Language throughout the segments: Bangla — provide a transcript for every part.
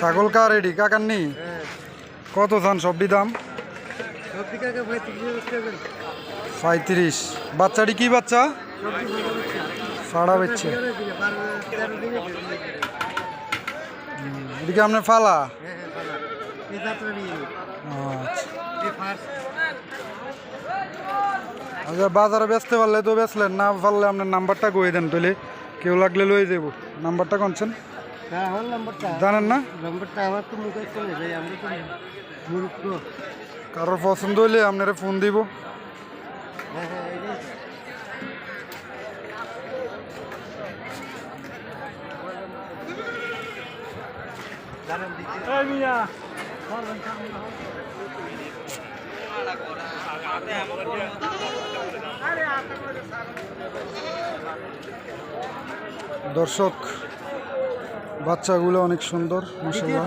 ছাগল কার রেডি কাকার নি কত চান সবটি দাম? পঁয়ত্রিশ। বাচ্চাটি কি বাচ্চা? সাড়া বেচছে। এদিকে আপনার ফালা? আচ্ছা। আচ্ছা বাজারে বেচতে পারলে তো বেচলেন না পারলে আপনার নাম্বারটা কয়ে দেন তাহলে? কেউ লাগলে লয়ে যাব। নাম্বারটা কোনছেন? জানেন না? নম্বরটা আমার তো মুখে চলে যাই আমরা তো মূর্খ কারোর পছন্দ হইলে আপনারা ফোন দিব। হ্যাঁ হ্যাঁ এটাই তো। দাঁড়ান দিচ্ছি। দর্শক, বাচ্চাগুলো অনেক সুন্দর মাসাল্লাহ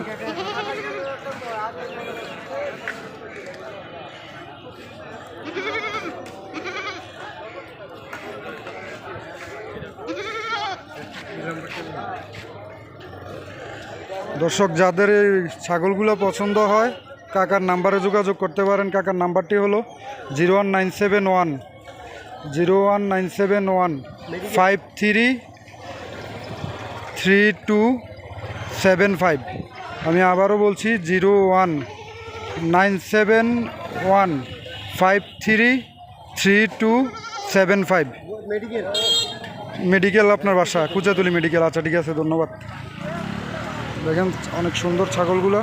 দর্শক, যাদের এই ছাগলগুলো পছন্দ হয়, কাকার নাম্বারে যোগাযোগ করতে পারেন। কাকার নাম্বারটি হলো zero one nine seven one, zero one nine seven one, five three three two seven five. আমি আবারও বলছি zero one nine seven one five three three two seven five. Medical আপনার বাসা, কুচাতুলি মেডিকেল। আচ্ছা ঠিক আছে, ধন্যবাদ। দেখেন অনেক সুন্দর ছাগলগুলো।